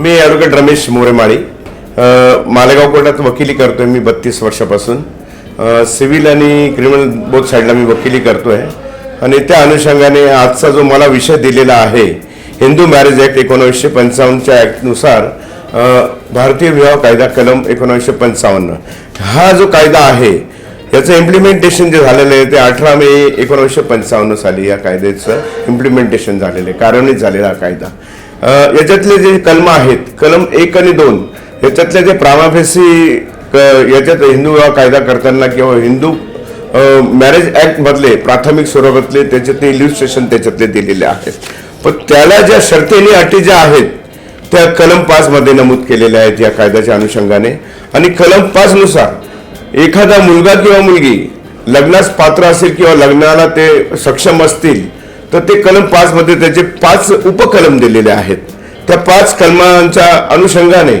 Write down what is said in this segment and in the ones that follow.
मी advocate Ramesh Moremali. Malegaon कोर्टात वकिली करतोय मी बत्तीस वर्षापासून. सिव्हिल आणि क्रिमिनल बोथ साईडला मी वकिली करतोय. आणि त्या अनुषंगाने आजचा जो मला विषय दिलेला आहे हिंदू मॅरेज ॲक्ट एकोणीसशे पंचावन्नच्या ॲक्टनुसार भारतीय विवाह कायदा कलम एकोणीसशे पंचावन्न. हा जो कायदा आहे याचं इम्प्लिमेंटेशन जे झालेलं आहे ते अठरा मे एकोणीसशे पंचावन्न साली या कायद्याचं इम्प्लिमेंटेशन झालेलं आहे कार्यान्वित झालेला हा कायदा. याच्यातले जे कलम आहेत कलम एक आणि दोन याच्यातले जे प्रामाफेसी याच्यात हिंदू विवाह कायदा करताना किंवा हिंदू मॅरेज ऍक्ट मधले प्राथमिक स्वरूपातले त्याच्यातले इल्युस्ट्रेशन त्याच्यातले दिलेले आहेत. पण त्याला ज्या शर्ती आणि अटी ज्या आहेत त्या कलम पाच मध्ये नमूद केलेल्या आहेत या कायद्याच्या अनुषंगाने. आणि कलम पाच नुसार एखादा मुलगा किंवा मुलगी लग्नास पात्र असेल किंवा लग्नाला ते सक्षम असतील तर ते कलम पाच मध्ये त्याचे पाच उपकलम दिलेले आहेत. त्या पाच कलमांच्या अनुषंगाने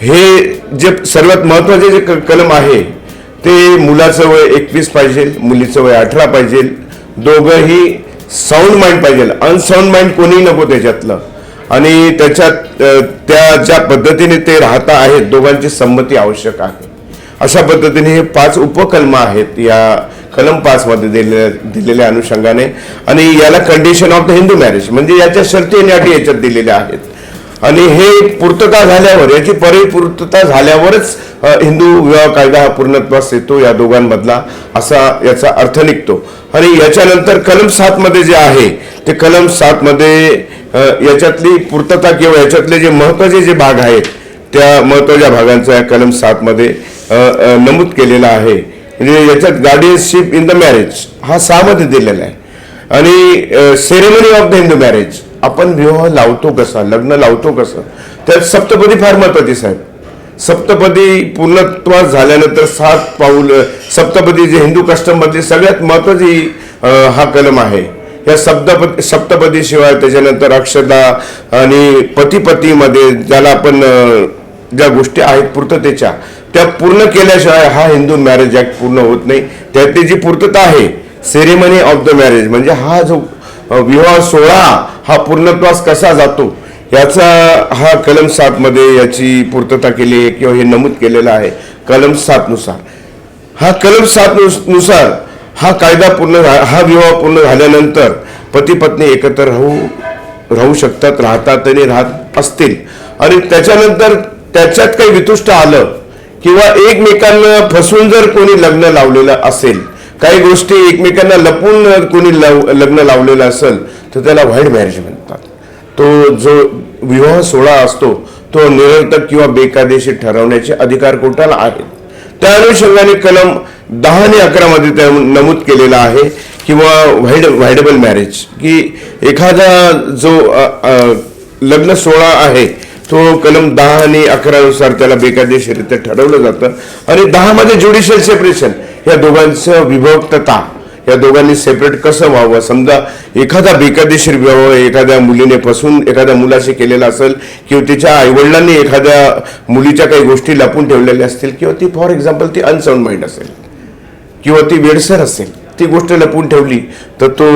हे जे सर्वात महत्त्वाचे जे क- कलम आहे ते मुलाचं वय एकवीस पाहिजे मुलीचं वय अठरा पाहिजे दोघंही साऊंड माइंड पाहिजे. अनसाऊंड माइंड कोणीही नको त्याच्यातलं. आणि त्याच्यात त्या ज्या पद्धतीने ते राहता आहेत दोघांची संमती आवश्यक आहे. अशा पद्धतीने हे पाच उपकलम आहेत या कलम पाच मध्ये दिलेल्या दिलेल्या अनुषंगाने. आणि याला condition of the Hindu marriage म्हणजे याच्या शर्ती आणि अटी याच्यात दिलेल्या आहेत. आणि हे पूर्तता झाल्यावर याची परिपूर्तता झाल्यावरच हिंदू विवाह कायदा हा पूर्णत्वास येतो या दोघांमधला असा याचा अर्थ निघतो. आणि याच्यानंतर कलम सात मध्ये जे आहे ते कलम सात मध्ये याच्यातली पूर्तता किंवा याच्यातले जे महत्त्वाचे जे भाग आहेत त्या महत्त्वाच्या भागांचा या कलम सात मध्ये नमूद केलेला आहे. म्हणजे याच्यात गार्डियनशिप इन द मॅरेज हा सहामध्ये दिलेला आहे. आणि ceremony of the Hindu marriage आपण विवाह लावतो कसा लग्न लावतो कसं त्यात सप्तपदी फार महत्वाची साहेब. सप्तपदी पूर्णत्वास झाल्यानंतर सात पाऊल सप्तपदी जे हिंदू कस्टम सगळ्यात महत्वाची हा कलम आहे. या सप्तपदी सप्तपदी शिवाय त्याच्यानंतर अक्षता आणि पतीपतीमध्ये ज्याला आपण ज्या गोष्टी आहेत पूर्ततेच्या त्या पूर्ण केल्याशिवाय हा हिंदू मॅरेज ऍक्ट पूर्ण होत नाही. त्यातली जी पूर्तता आहे सेरेमनी ऑफ द मॅरेज म्हणजे हा जो विवाह सोहळा हा पूर्णत्वास कसा जातो याचा हा कलम सातमध्ये याची पूर्तता केली आहे किंवा हे नमूद केलेलं आहे कलम सातनुसार हा कलम सात नुसार हा कायदा पूर्ण हा विवाह पूर्ण झाल्यानंतर पती पत्नी एकत्र राहू राहू शकतात राहतात आणि राहत असतील. आणि त्याच्यानंतर त्याच्यात काही वितुष्ट आलं किंवा एकमेकांना फसवून जर कोणी लग्न लावलेलं असेल काही गोष्टी एकमेकांना लपून कोणी लव लग्न लावलेलं असेल तर त्याला व्हाईट मॅरेज म्हणतात. तो जो विवाह सोहळा असतो तो निरर्थक किंवा बेकायदेशीर ठरवण्याचे अधिकार कोर्टाला आहेत. त्या अनुषंगाने कलम दहा आणि अकरामध्ये त्या नमूद केलेला आहे किंवा व्हाईड व्हायडेबल मॅरेज की एखादा जो लग्न सोहळा आहे तो कलम दहा आणि अकरा नुसार त्याला बेकायदेशीरित्या ठरवलं जातं. आणि दहा मध्ये ज्युडिशियल सेपरेशन या दोघांचं विभक्तता या दोघांनी सेपरेट कसं व्हावं? समजा एखादा बेकायदेशीर विवाह एखाद्या मुलीने फसून एखाद्या मुलाशी केलेला असेल किंवा तिच्या आईवडिलांनी एखाद्या मुलीच्या काही गोष्टी लपून ठेवलेल्या असतील किंवा ती फॉर एक्झाम्पल ती अनसाऊंड माइंड असेल किंवा ती वेडसर असेल ती गोष्ट लपून ठेवली तर तो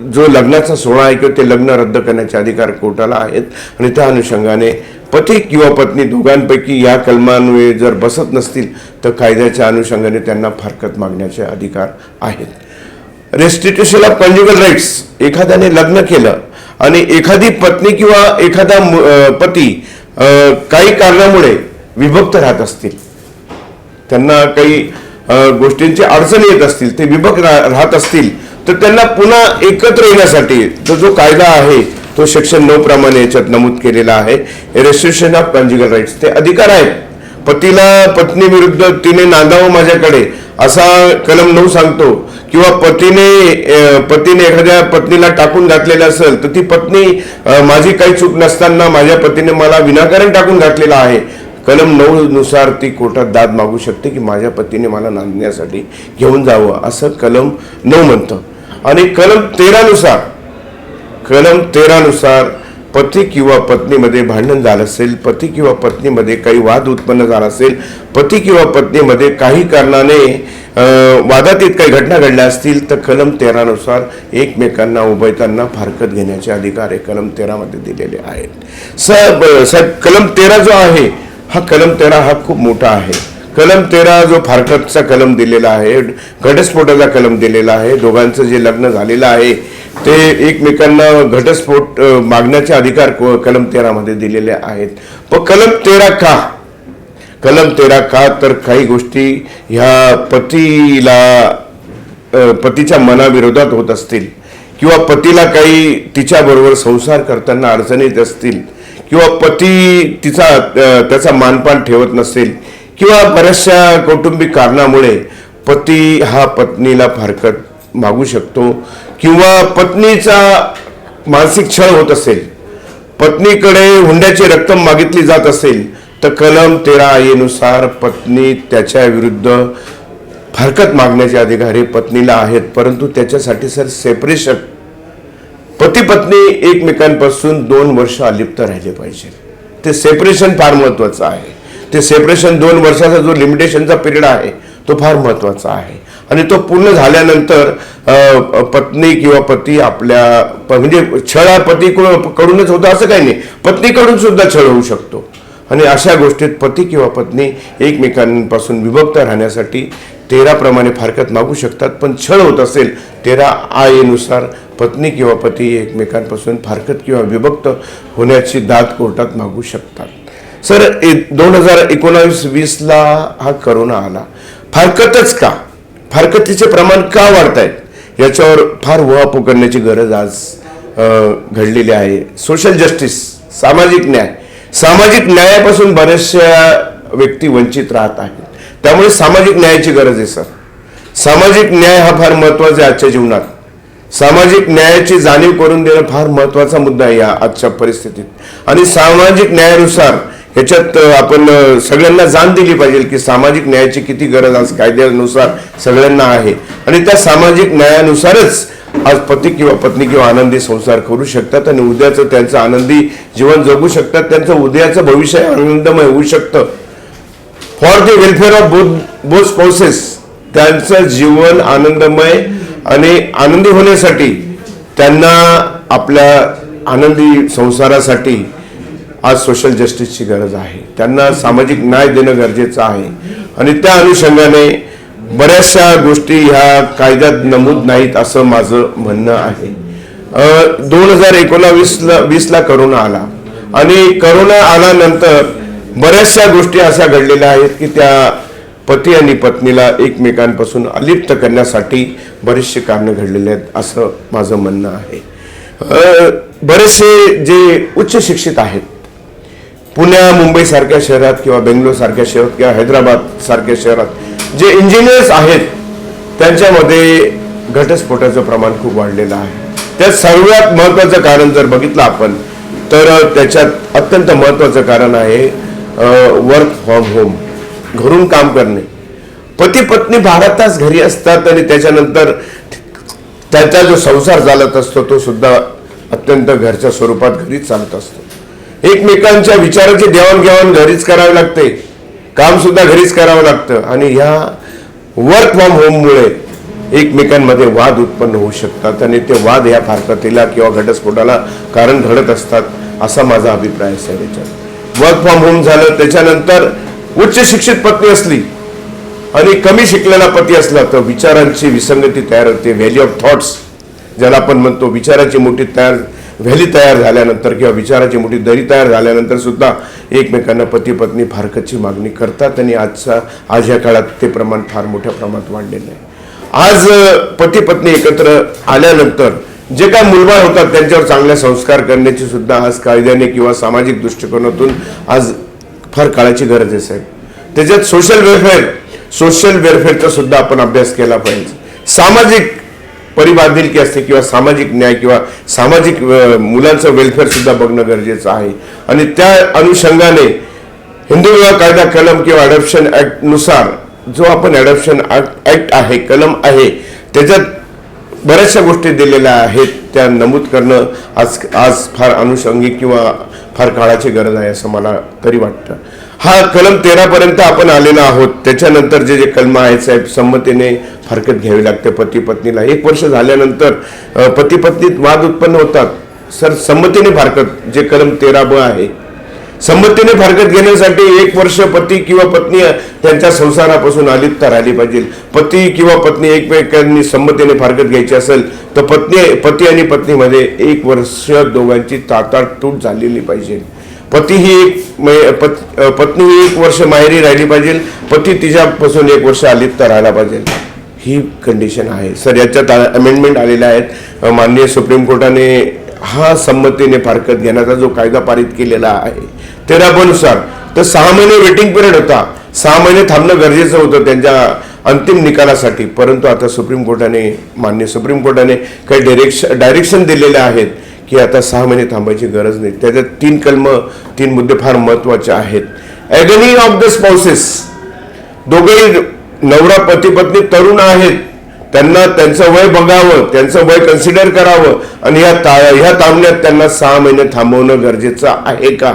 जो लग्नाचा सोहळा आहे किंवा ते लग्न रद्द करण्याचे अधिकार कोर्टाला आहेत. आणि त्या अनुषंगाने पती किंवा पत्नी दोघांपैकी या कलमांमुळे जर बसत नसतील तर कायद्याच्या अनुषंगाने त्यांना फारकत मागण्याचे अधिकार आहेत. रेस्टिट्युशन ऑफ कॉन्ज्युगल राईट्स एखाद्याने लग्न केलं आणि एखादी पत्नी किंवा एखादा पती काही कारणामुळे विभक्त राहत असतील. त्यांना काही गोष्टींची अडचणी येत असतील ते विभक्त राहत असतील तर त्यांना पुन्हा एकत्र येण्यासाठी तो जो कायदा आहे तो सेक्शन नऊ प्रमाणे याच्यात नमूद केलेला आहे. रेस्ट्रिक्शन ऑफ कॉन्ज्युगल राईट्स ते अधिकार आहेत. पतीला पत्नी विरुद्ध तिने नांदावं माझ्याकडे असा कलम नऊ सांगतो. किंवा पतीने पतीने एखाद्या पत्नीला टाकून घातलेलं असेल तर ती पत्नी माझी काही चूक नसताना माझ्या पतीने मला विनाकारण टाकून घातलेला आहे. कलम नऊ नुसार ती कोर्टात दाद मागू शकते की माझ्या पतीने मला नांदण्यासाठी घेऊन जावं असं कलम नऊ म्हणतं. आणि कलम तेरानुसार कलम तेरानुसार पती किंवा पत्नीमध्ये भांडण झालं असेल पती किंवा पत्नीमध्ये काही वाद उत्पन्न झाला असेल पती किंवा पत्नीमध्ये काही कारणाने वादात वादातीत काही घटना घडल्या असतील तर कलम तेरानुसार एकमेकांना उभयतांना फारकत घेण्याचे अधिकार हे कलम तेरामध्ये दिलेले आहेत. साहेब साहेब कलम तेरा जो आहे हा कलम तेरा हा खूप मोठा आहे. कलम तेरा जो फारकतचा कलम दिलेला आहे घटस्फोटाचा कलम दिलेला आहे दोघांचं जे लग्न झालेलं आहे ते एकमेकांना घटस्फोट मागण्याचे अधिकार क- कलम तेरामध्ये दिलेले आहेत. पण कलम तेरा का? कलम तेरा का? तर काही गोष्टी ह्या पतीला पतीच्या मनाविरोधात होत असतील. किंवा पतीला काही तिच्याबरोबर संसार करताना अडचणीत येत असतील. किंवा पती तिचा त्याचा मानपान ठेवत नसेल किंवा बऱ्याचशा कौटुंबिक कारणामुळे पती हा पत्नीला फारकत मागू शकतो किंवा पत्नीचा मानसिक छळ होत असेल पत्नीकडे हुंड्याची रक्कम मागितली जात असेल तर कलम तेरा येनुसार पत्नी त्याच्या विरुद्ध फारकत मागण्याचे अधिकार हे पत्नीला आहेत परंतु त्याच्यासाठी सर सेपरेशन पती पत्नी एकमेकांपासून दोन वर्ष अलिप्त राहिले पाहिजे. ते सेपरेशन फार महत्वाचं आहे. ते सेपरेशन दोन वर्षाचा जो लिमिटेशनचा पिरियड आहे तो फार महत्त्वाचा आहे. आणि तो पूर्ण झाल्यानंतर पत्नी किंवा पती आपल्या प- म्हणजे छळ हा पती कडूनच होतं असं काही नाही. पत्नीकडून सुद्धा छळ होऊ शकतो. आणि अशा गोष्टीत पती किंवा पत्नी एकमेकांपासून विभक्त राहण्यासाठी तेराप्रमाणे फारकत मागू शकतात पण छळ होत असेल तेरा आयेनुसार पत्नी किंवा पती एकमेकांपासून फारकत किंवा विभक्त होण्याची दाद कोर्टात मागू शकतात. सर दोन हजार एकोणावीस वीसला हा करोना आला. फारकतच का? फारकतीचे प्रमाण का वाढत आहेत याच्यावर फार उहापोह करण्याची गरज आज घडलेली आहे. सोशल जस्टिस सामाजिक न्याय. सामाजिक न्यायापासून बऱ्याचशा व्यक्ती वंचित राहत आहेत. त्यामुळे सामाजिक न्यायाची गरज आहे सर. सामाजिक न्याय हा फार महत्त्वाचा आहे आजच्या जीवनात. सामाजिक न्यायाची जाणीव करून देणं फार महत्त्वाचा मुद्दा आहे या आजच्या परिस्थितीत. आणि सामाजिक न्यायानुसार ह्याच्यात आपण सगळ्यांना जाण दिली पाहिजे की सामाजिक न्यायाची किती गरज आज कायद्यानुसार सगळ्यांना आहे. आणि त्या सामाजिक न्यायानुसारच आज पती किंवा पत्नी किंवा आनंदी संसार करू शकतात आणि उद्याचं त्यांचं आनंदी जीवन जगू शकतात. त्यांचं उद्याचं भविष्य आनंदमय होऊ शकतं. For the welfare of both both spouses त्यांचं जीवन आनंदमय आणि आनंदी होण्यासाठी त्यांना आपल्या आनंदी संसारासाठी आज सोशल जस्टिसची गरज आहे. त्यांना सामाजिक न्याय देणं गरजेचं आहे. आणि त्या अनुषंगाने बऱ्याचशा गोष्टी ह्या कायद्यात नमूद नाहीत असं माझं म्हणणं आहे. दोन हजार एकोणावीसला वीसला करोना आला. आणि करोना आल्यानंतर बऱ्याचशा गोष्टी अशा घडलेल्या आहेत की त्या पती आणि पत्नीला एकमेकांपासून अलिप्त करण्यासाठी बरेचसे कारणं घडलेले आहेत असं माझं म्हणणं आहे. बरेचसे जे उच्च शिक्षित आहेत पुण्या मुंबईसारख्या शहरात किंवा बेंगलोरसारख्या शहरात किंवा हैदराबाद सारख्या शहरात जे इंजिनियर्स आहेत त्यांच्यामध्ये घटस्फोटाचं प्रमाण खूप वाढलेलं आहे. त्यात सर्वात महत्वाचं कारण जर बघितलं आपण तर त्याच्यात अत्यंत महत्वाचं कारण आहे वर्क फ्रॉम होम घरून काम करणे. पती पत्नी बारा तास घरी असतात आणि त्याच्यानंतर त्याचा जो संसार चालत असतो तो सुद्धा अत्यंत घरच्या स्वरूपात घरीच चालत असतो. एकमेकांच्या विचाराची देवाणघेवाण घरीच करावी लागते. काम सुद्धा घरीच करावं लागतं. आणि ह्या वर्क फ्रॉम होममुळे एकमेकांमध्ये वाद उत्पन्न होऊ शकतात आणि ते वाद ह्या फारकतीला किंवा घटस्फोटाला कारण घडत असतात असा माझा अभिप्राय आहे याच्यात. वर्क फ्रॉम होम झालं त्याच्यानंतर उच्च शिक्षित पत्नी असली आणि कमी शिकलेला पती असला तर विचारांची विसंगती तयार होते व्हॅली ऑफ थॉट्स ज्याला आपण म्हणतो विचाराची मोठी तयार व्हॅली तयार झाल्यानंतर किंवा विचाराची मोठी दरी तयार झाल्यानंतर सुद्धा एकमेकांना पती पत्नी फारकतची मागणी करतात आणि आजचा आज या काळात ते प्रमाण फार मोठ्या प्रमाणात वाढलेलं आहे. आज पती पत्नी एकत्र आल्यानंतर जे काय मुलबाळ होतात त्यांच्यावर चांगले संस्कार करण्याची सुद्धा आज कायद्याने किंवा सामाजिक दृष्टिकोनातून आज फार काळाची गरज आहे साहेब. त्याच्यात सोशल वेलफेअर सोशल वेलफेअरचा सुद्धा आपण अभ्यास केला पाहिजे. सामाजिक परिबांधिलकी असते किंवा सामाजिक न्याय किंवा सामाजिक मुलांचं वेलफेअर सुद्धा बघणं गरजेचं आहे. आणि त्या अनुषंगाने हिंदू विवाह कायदा कलम किंवा अडॉप्शन ऍक्टनुसार जो आपण अडॉप्शन ऍक्ट आहे कलम आहे त्याच्यात बऱ्याचशा गोष्टी दिलेल्या आहेत त्या नमूद करणं आज आज फार अनुषंगिक किंवा फार काळाची गरज आहे असं मला तरी वाटतं. हा कलम तेरापर्यंत आपण आलेला आहोत. त्याच्यानंतर जे जे कलम आहेत साहेब संमतीने फारकत घ्यावी लागते. पती पत्नीला एक वर्ष झाल्यानंतर पती पत्नीत वाद उत्पन्न होतात. सर संमतीने फारकत जे कलम तेरा ब आहे संमतीने फारकत घेण्यासाठी एक वर्ष पती किंवा पत्नी त्यांच्या संसारापासून अलिप्त राहिली पाहिजे. पती किंवा पत्नी एकमेकांनी संमतीने फारकत घ्यायची असेल तर पत्नी पती आणि पत्नीमध्ये एक वर्ष दोघांची तातातूट झालेली पाहिजे. पती ही एक मै- पत- पत्नी ही एक वर्ष माहेरी राहिली पाहिजे. पती तिच्यापासून एक वर्ष अलिप्त राहिला पाहिजे. ही कंडिशन आहे. सर याच्यात अमेंडमेंट आलेल्या आहेत. माननीय सुप्रीम कोर्टाने हा संमतीने फारकत घेण्याचा जो कायदा पारित केलेला आहे तेरा तर सहा महिने वेटिंग पिरियड होता. सहा महिने थांबणं गरजेचं होतं त्यांच्या अंतिम निकालासाठी. परंतु आता सुप्रीम कोर्टाने मान्य सुप्रीम कोर्टाने काही डिरेक्श डायरेक्शन दिलेले आहेत की आता सहा महिने थांबायची गरज नाही. त्याच्यात तीन कलम तीन मुद्दे फार महत्त्वाचे आहेत. ॲगनी ऑफ द स्पाउसेस दोघेही नवरा पती पत्नी तरुण आहेत. त्यांना त्यांचं वय बघावं त्यांचं वय कन्सिडर करावं. आणि ह्या ता ह्या तावण्यात त्यांना सहा महिने थांबवणं गरजेचं आहे का?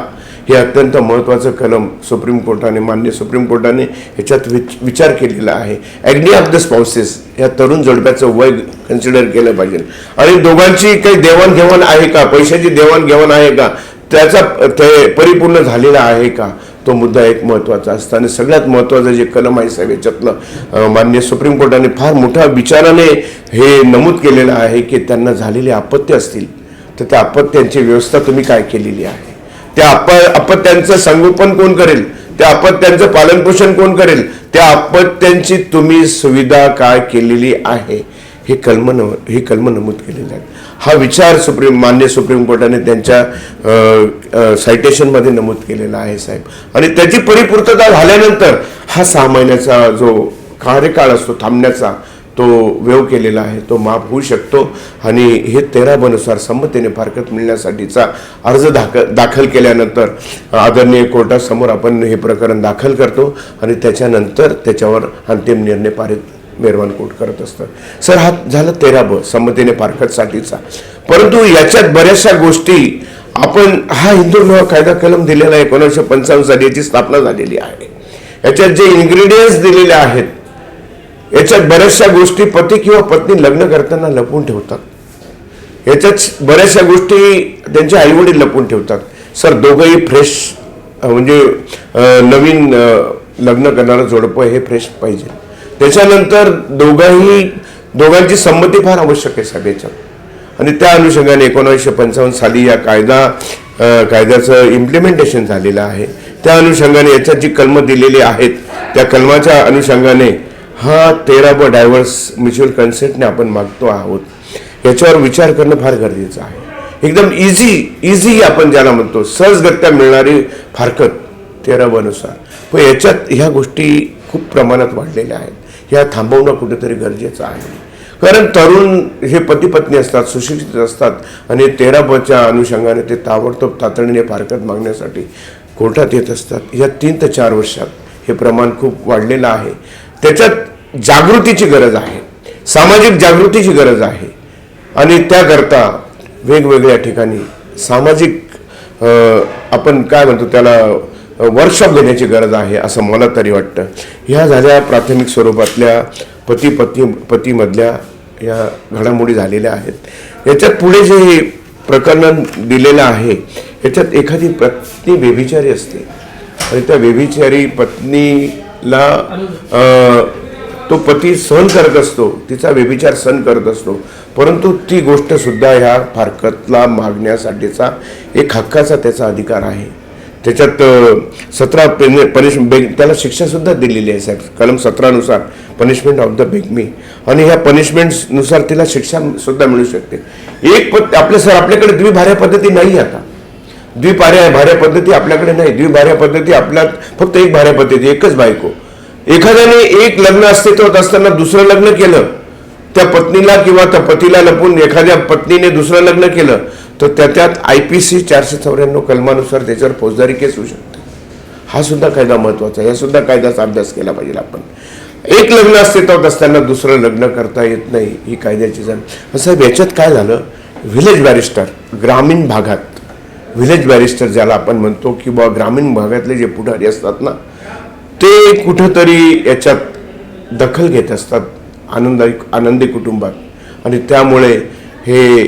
हे अत्यंत महत्त्वाचं कलम सुप्रीम कोर्टाने मान्य सुप्रीम कोर्टाने ह्याच्यात विच विचार केलेला आहे. ॲग्नी ऑफ द स्पाउसेस ह्या तरुण जोडप्याचं वय कन्सिडर केलं पाहिजे. आणि दोघांची काही देवाणघेवाण आहे का? पैशाची देवाणघेवाण आहे का? त्याचा ते परिपूर्ण झालेला आहे का? तो मुद्दा एक महत्त्वाचा असतो. आणि सगळ्यात महत्त्वाचं जे कलम आहे साहेब याच्यातलं माननीय सुप्रीम कोर्टाने फार मोठ्या विचाराने हे नमूद केलेलं आहे की त्यांना झालेली आपत्ती असतील तर त्या आपत्त्यांची व्यवस्था तुम्ही काय केलेली आहे? त्या अप अपत्यांचं संगोपन कोण करेल? त्या अपत्यांचं पालनपोषण कोण करेल? त्या अपत्यांची तुम्ही सुविधा काय केलेली आहे? हे कलम हे कलम नमूद केलेले आहेत. हा विचार सुप्रीम मान्य सुप्रीम कोर्टाने त्यांच्या सायटेशनमध्ये नमूद केलेला आहे साहेब. आणि त्याची परिपूर्तता झाल्यानंतर हा सहा महिन्याचा जो कार्यकाळ असतो थांबण्याचा तो वेव केलेला आहे तो माफ होऊ शकतो. आणि हे तेराबनुसार संमतीने फारकत मिळण्यासाठीचा अर्ज दाखल दाखल केल्यानंतर आदरणीय कोर्टासमोर आपण हे प्रकरण दाखल करतो. आणि त्याच्यानंतर त्याच्यावर अंतिम निर्णय पारित मेरवान कोट करत असतं सर हा झाला तेरा ब संमतीने फारकतसाठीचा परंतु याच्यात बऱ्याचशा गोष्टी आपण हा हिंदू विवाह कायदा कलम दिलेला आहे एकोणीसशे पंचावन्न साली याची स्थापना झालेली आहे. याच्यात जे इन्ग्रेडियंट्स दिलेले आहेत याच्यात बऱ्याचशा गोष्टी पती किंवा पत्नी लग्न करताना लपवून ठेवतात. याच्यात बऱ्याचशा गोष्टी त्यांचे आईवडील लपवून ठेवतात. सर दोघंही फ्रेश म्हणजे नवीन लग्न करणारं जोडपं हे फ्रेश पाहिजे. त्याच्यानंतर दोघंही दोघांची संमती फार आवश्यक आहे साहेब आणि त्या अनुषंगाने एकोणीसशे पंचावन्न साली या कायदा कायद्याचं इम्प्लिमेंटेशन झालेलं आहे. त्या अनुषंगाने याच्यात जी कलमं दिलेली आहेत त्या कलमाच्या अनुषंगाने हा तेरा व डायव्हर्स म्युच्युअल कन्सेंटने आपण मागतो आहोत. याच्यावर विचार करणं फार गरजेचं आहे. एकदम इझी इझी आपण ज्याला म्हणतो सहजगत्या मिळणारी फारकत तेरा बनुसार पण याच्यात ह्या गोष्टी खूप प्रमाणात वाढलेल्या आहेत. ह्या थांबवणं कुठेतरी गरजेचं आहे. कारण तरुण हे पती पत्नी असतात सुशिक्षित असतात आणि तेराबच्या अनुषंगाने ते ताबडतोब तातडीने फारकत मागण्यासाठी कोर्टात येत असतात. या तीन ते चार वर्षात हे प्रमाण खूप वाढलेलं आहे. त्याच्यात जागृतीची गरज आहे. सामाजिक जागृतीची गरज आहे. आणि त्याकरता वेगवेगळ्या ठिकाणी सामाजिक आपण काय म्हणतो त्याला वर्कशॉप घेण्याची गरज आहे असं मला तरी वाटतं. ह्या झाल्या प्राथमिक स्वरूपातल्या पती पती पतीमधल्या या घडामोडी झालेल्या आहेत. याच्यात पुढे जे प्रकरण दिलेलं आहे याच्यात एखादी पत्नी व्यभिचारी असते. आणि त्या व्यभिचारी पत्नीला तो पती सहन करत असतो तिचा व्यभिचार सहन करत असतो. परंतु ती गोष्टसुद्धा ह्या फारकतला मागण्यासाठीचा एक हक्काचा त्याचा अधिकार आहे. त्याच्यात सतरा पनिश बेग त्याला शिक्षा सुद्धा दिलेली आहे साहेब. कलम सतरानुसार पनिशमेंट ऑफ द बेगमी आणि ह्या पनिशमेंटनुसार तिला शिक्षा सुद्धा मिळू शकते. एक पद आपल्या सर आपल्याकडे द्विभार्या पद्धती नाही आता. द्विपार्या भार्या पद्धती आपल्याकडे नाही. द्विभार्या पद्धती आपल्यात फक्त एक भार्या पद्धती एकच बायको. एखाद्याने एक लग्न अस्तित्वात असताना दुसरं लग्न केलं त्या पत्नीला किंवा त्या पतीला लपून एखाद्या पत्नीने दुसरं लग्न केलं तर त्या त्यात आय पी सी चारशे चौऱ्याण्णव कलमानुसार त्याच्यावर फौजदारी केस होऊ शकते. हा सुद्धा कायदा महत्त्वाचा आहे. या सुद्धा कायद्याचा अभ्यास केला पाहिजे आपण. एक लग्न अस्तित्वात असताना दुसरं लग्न करता येत नाही. ही कायद्याची जाण. साहेब याच्यात काय झालं? व्हिलेज बॅरिस्टर ग्रामीण भागात. व्हिलेज बॅरिस्टर ज्याला आपण म्हणतो किंवा ग्रामीण भागातले जे पुढारी असतात ना ते कुठंतरी याच्यात दखल घेत असतात. आनंदाई आनंदी कुटुंबात. आणि त्यामुळे हे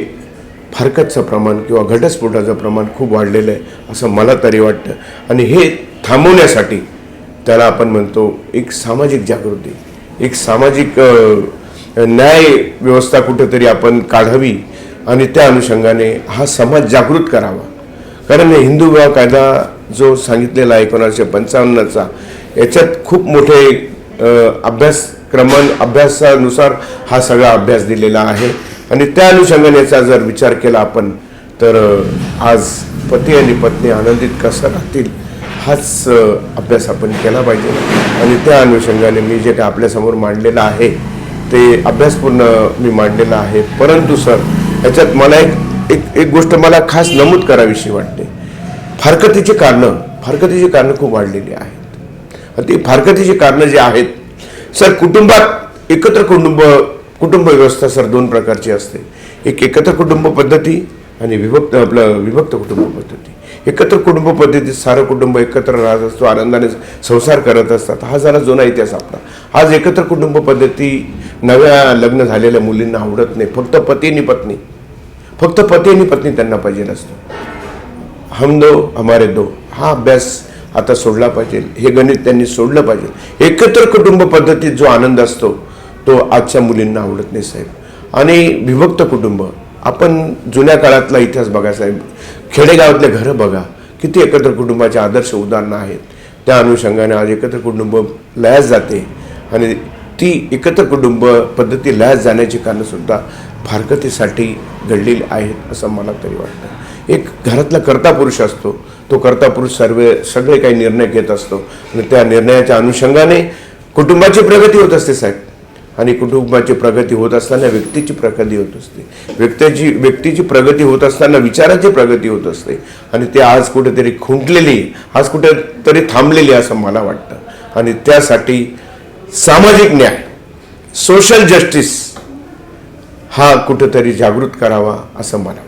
फारकतचं प्रमाण किंवा घटस्फोटाचं प्रमाण खूप वाढलेलं आहे असं मला तरी वाटतं. आणि हे थांबवण्यासाठी त्याला आपण म्हणतो एक सामाजिक जागृती एक सामाजिक न्याय व्यवस्था कुठेतरी आपण काढावी आणि त्या अनुषंगाने हा समाज जागृत करावा. कारण हिंदू विवाह कायदा जो सांगितलेला आहे एकोणासशे पंचावन्नचा याच्यात खूप मोठे अभ्यास अभ्यासक्रमण अभ्यासानुसार हा सगळा अभ्यास दिलेला आहे. आणि त्या अनुषंगाने याचा जर विचार केला आपण तर आज पती आणि पत्नी आनंदित कसं राहतील हाच अभ्यास आपण केला पाहिजे. आणि त्या अनुषंगाने मी जे काय आपल्यासमोर मांडलेलं आहे ते अभ्यासपूर्ण मी मांडलेलं आहे. परंतु सर याच्यात मला एक एक एक गोष्ट मला खास नमूद करावीशी वाटते. फारकतीची कारणं फारकतीची कारणं खूप वाढलेली आहेत. ती फारकतीची कारणं जी आहेत सर कुटुंबात एकत्र कुटुंब कुटुंब व्यवस्था सर दोन प्रकारची असते. एक एकत्र कुटुंब पद्धती आणि विभक्त आपलं विभक्त कुटुंब पद्धती. एकत्र कुटुंब पद्धतीत सारं कुटुंब एकत्र राहत असतो आनंदाने संसार करत असतात. हा जरा जुना इतिहास आपला. आज एकत्र कुटुंब पद्धती नव्या लग्न झालेल्या मुलींना आवडत नाही. फक्त पती आणि पत्नी. फक्त पती आणि पत्नी त्यांना पाहिजे असतो. हम दो हमारे दो. हा अभ्यास आता सोडला पाहिजे. हे गणित त्यांनी सोडलं पाहिजे. एकत्र कुटुंब पद्धतीत जो आनंद असतो तो आजच्या मुलींना आवडत नाही साहेब. आणि विभक्त कुटुंब. आपण जुन्या काळातला इतिहास बघा साहेब. खेडेगावातले घरं बघा. किती एकत्र कुटुंबाचे आदर्श उदाहरणं आहेत. त्या अनुषंगाने आज एकत्र कुटुंब लयास जाते. आणि ती एकत्र कुटुंब पद्धती लयास जाण्याची कारणंसुद्धा भारकतीसाठी फारकतीसाठी घडलेली आहेत असं मला तरी वाटतं. एक घरातला कर्ता पुरुष असतो. तो कर्ता पुरुष सर्व सगळे काही निर्णय घेत असतो. आणि त्या निर्णयाच्या अनुषंगाने कुटुंबाची प्रगती होत असते साहेब. आणि कुटुंबाची प्रगती होत असताना व्यक्तीची प्रगती होत असते. व्यक्तीची व्यक्तीची प्रगती होत असताना विचाराची प्रगती होत असते. आणि ते आज कुठेतरी खुंटलेली आज कुठेतरी थांबलेली असं मला वाटतं. आणि त्यासाठी सामाजिक न्याय सोशल जस्टिस हा कुठेतरी जागृत करावा असं मला